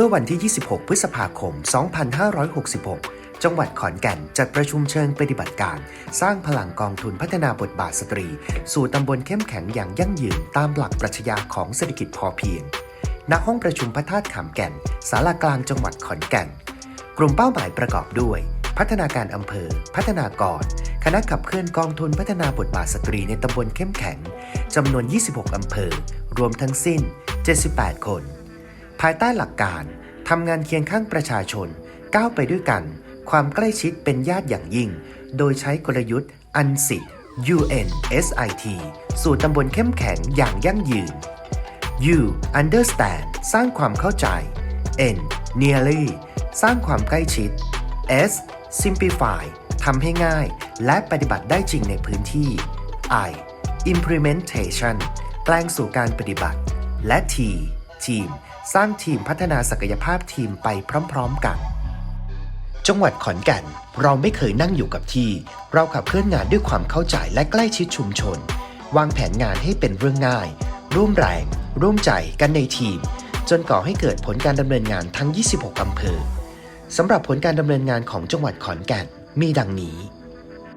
มื่อวันที่ 26 พฤษภาคม 2566 จังหวัดขอนแก่นจัดประชุมเชิงปฏิบัติการ สร้างพลังกองทุนพัฒนาบทบาทสตรี สู่ตำบลเข้มแข็งอย่างยั่งยืนตามหลักปรัชญาของเศรษฐกิจพอเพียง ณ ห้องประชุมพระธาตุขามแก่นสารากลางจังหวัดขอนแก่น กลุ่มเป้าหมายประกอบด้วย พัฒนาการอำเภอ พัฒนากรคณะขับเคลื่อนกองทุนพัฒนาบทบาทสตรีในตำบลเข้มแข็งจำนวน 26 อำเภอ รวมทั้งสิ้น 78 คน ภายใต้หลักการทำงานเคียงข้างประชาชน ก้าวไปด้วยกัน ความใกล้ชิดเป็นญาติอย่างยิ่ง โดยใช้กลยุทธ์อันสิ UNSIT สู่ตำบลเข้มแข็งอย่างยั่งยืน U understand สร้างความเข้าใจ N nearly สร้างความใกล้ชิด S simplify ทำให้ง่าย และปฏิบัติได้จริงในพื้นที่ I implementation แปลงสู่การปฏิบัติ และ T team สร้างทีมพัฒนาศักยภาพทีมไปพร้อมๆกัน จังหวัดขอนแก่น เราไม่เคยนั่งอยู่กับที่ เราขับเคลื่อนงานด้วยความเข้าใจและใกล้ชิดชุมชน วางแผนงานให้เป็นเรื่องง่าย ร่วมแรง ร่วมใจกันในทีม จนก่อให้เกิดผลการดำเนินงานทั้ง 26อำเภอสำหรับผลการดำเนินงานของจังหวัดขอนแก่นมีดังนี้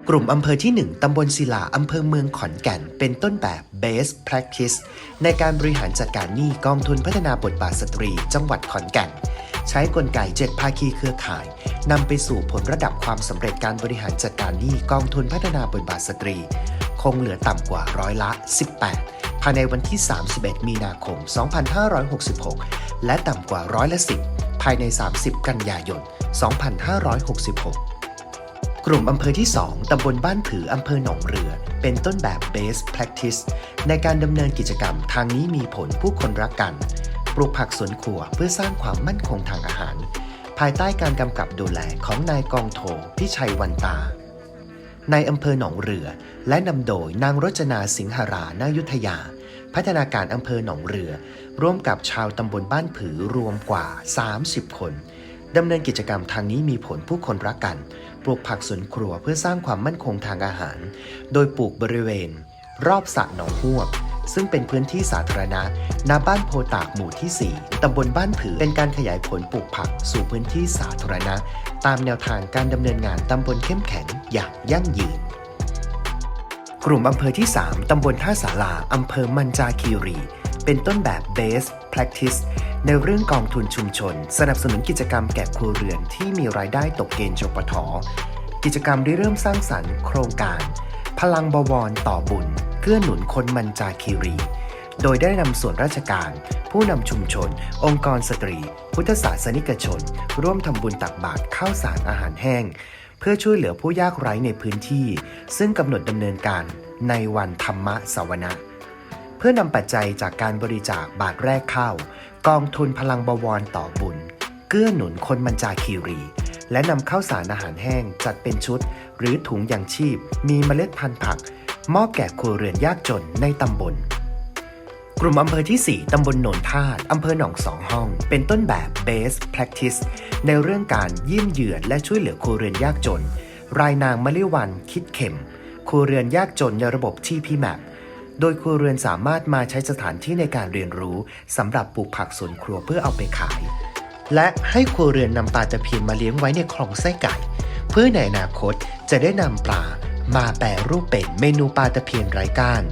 กลุ่มอำเภอที่ 1 ตำบลศิลา อำเภอเมืองขอนแก่น เป็นต้นแบบ Best Practice ในการบริหารจัดการหนี้กองทุนพัฒนาบทบาทสตรี จังหวัดขอนแก่น ใช้กลไก7ภาคีเครือข่ายนำไปสู่ผลระดับความสำเร็จการบริหารจัดการหนี้กองทุนพัฒนาบทบาทสตรี คงเหลือต่ำกว่าร้อยละ 18 ภายในวันที่ 31 มีนาคม 2566 และต่ำกว่าร้อยละ 10 ภายใน 30 กันยายน 2566 กลุ่มอำเภอที่ 2 ตำบลบ้านผือ อำเภอหนองเรือ เป็นต้นแบบ Best Practice ในการดำเนินกิจกรรมทางนี้มีผลผู้คนรักกัน ปลูกผักสวนครัวเพื่อสร้างความมั่นคงทางอาหาร ภายใต้การกำกับดูแลของนายกองโทพิชัยวันตา ในอำเภอหนองเรือ และนำโดยนางรจนาสิงหรานายุทธยา พัฒนาการอำเภอหนองเรือ ร่วมกับชาวตำบลบ้านผือรวมกว่า 30 คน ดำเนินกิจกรรมทางนี้มีผลผู้คนรักกัน ปลูกผักสวนครัวเพื่อสร้างความมั่นคงทางอาหาร โดยปลูกบริเวณ รอบสระหนองฮวกซึ่งเป็นพื้นที่สาธารณะณบ้านโพตากหมู่ที่ 4 ตำบลบ้านผือ เป็นการขยายผลปลูกผักสู่พื้นที่สาธารณะ ตามแนวทางการดำเนินงานตำบลเข้มแข็งอย่างยั่งยืน กลุ่มอำเภอที่ 3 ตำบลท่าสาราอำเภอมันจาคีรี เป็นต้นแบบ Best Practice ในเรื่องกองทุนชุมชน สนับสนุนกิจกรรมแก่ครัวเรือนที่มีรายได้ตกเกณฑ์จปทกิจกรรมได้เริ่มสร้างสรรค์โครงการ พลังบวรต่อบุญเกื้อหนุนคนมันจาคีรี โดยได้นำส่วนราชการ ผู้นำชุมชน องค์กรสตรี พุทธศาสนิกชน ร่วมทำบุญตักบาตรข้าวสารอาหารแห้ง เพื่อช่วยเหลือผู้ยากไร้ในพื้นที่ ซึ่งกำหนดดำเนินการในวันธรรมะสวนะ พื่อนำปัจจัยจากการบริจาคบาทแรกเข้า กองทุนพลังบวรต่อบุญ เกื้อหนุนคนมันจาคีรี และนำข้าวสารอาหารแห้งจัดเป็นชุด หรือถุงยางชีพ มีเมล็ดพันธุ์ผัก มอบแก่ครัวเรือนยากจนในตำบล กลุ่มอำเภอที่ 4 ตำบลโนนทาดอำเภอหนองสองห้อง เป็นต้นแบบ Best Practice ในเรื่องการเยี่ยมเยือนและช่วยเหลือครัวเรือนยากจน รายนางมะลิวันคิดเข็มครัวเรือนยากจนในระบบ TPMAP โดยครัวเรือนสามารถมาใช้สถานที่ในการเรียนรู้สำหรับปลูกผักสวนครัวเพื่อเอาไปขาย และให้ครัวเรือนนำปลาตะเพียนมาเลี้ยงไว้ในคลองไส้ไก่ เพื่อในอนาคตจะได้นำปลามาแปรรูปเป็นเมนูปลาตะเพียนไร้ก้าน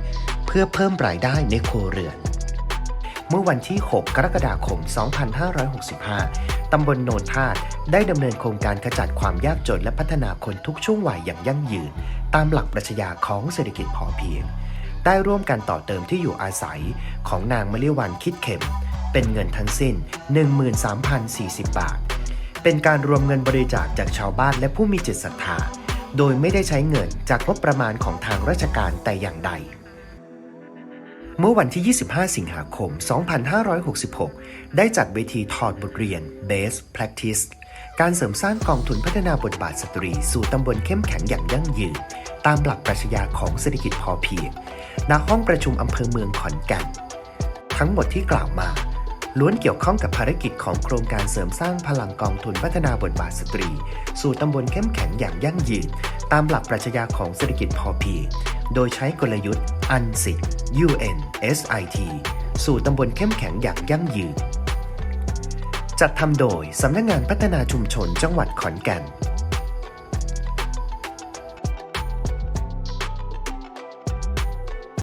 เพื่อเพิ่มรายได้ในครัวเรือน เมื่อวันที่ 6 กรกฎาคม 2565 ตำบลโนนทาดได้ดำเนินโครงการขจัดความยากจนและพัฒนาคนทุกช่วงวัยอย่างยั่งยืน ตามหลักปรัชญาของเศรษฐกิจพอเพียง ได้ร่วมกันต่อเติมที่อยู่อาศัยของนางมะลิวันคิดเข็ม เป็นเงินทั้งสิ้น 13,040 บาท เป็นการรวมเงินบริจาคจากชาวบ้านและผู้มีจิตศรัทธา โดยไม่ได้ใช้เงินจากงบประมาณของทางราชการแต่อย่างใดเมื่อวันที่ 25 สิงหาคม 2566 ได้จัดเวทีถอดบทเรียน Best Practice การเสริมสร้างกองทุนพัฒนาบทบาทสตรี สู่ตำบลเข้มแข็งอย่างยั่งยืน ตามหลักปรัชญาของเศรษฐกิจพอเพียงณห้องประชุมอำเภอเมืองขอนแก่น ทั้งหมดที่กล่าวมาล้วนเกี่ยวข้องกับภารกิจของโครงการเสริมสร้างพลังกองทุนพัฒนาบทบาทสตรี สู่ตำบลเข้มแข็งอย่างยั่งยืน ตามหลักปรัชญาของเศรษฐกิจพอเพียงโดยใช้กลยุทธ์อันสิ UNSIT สู่ตำบลเข้มแข็งอย่างยั่งยืน จัดทำโดยสำนักงานพัฒนาชุมชนจังหวัดขอนแก่น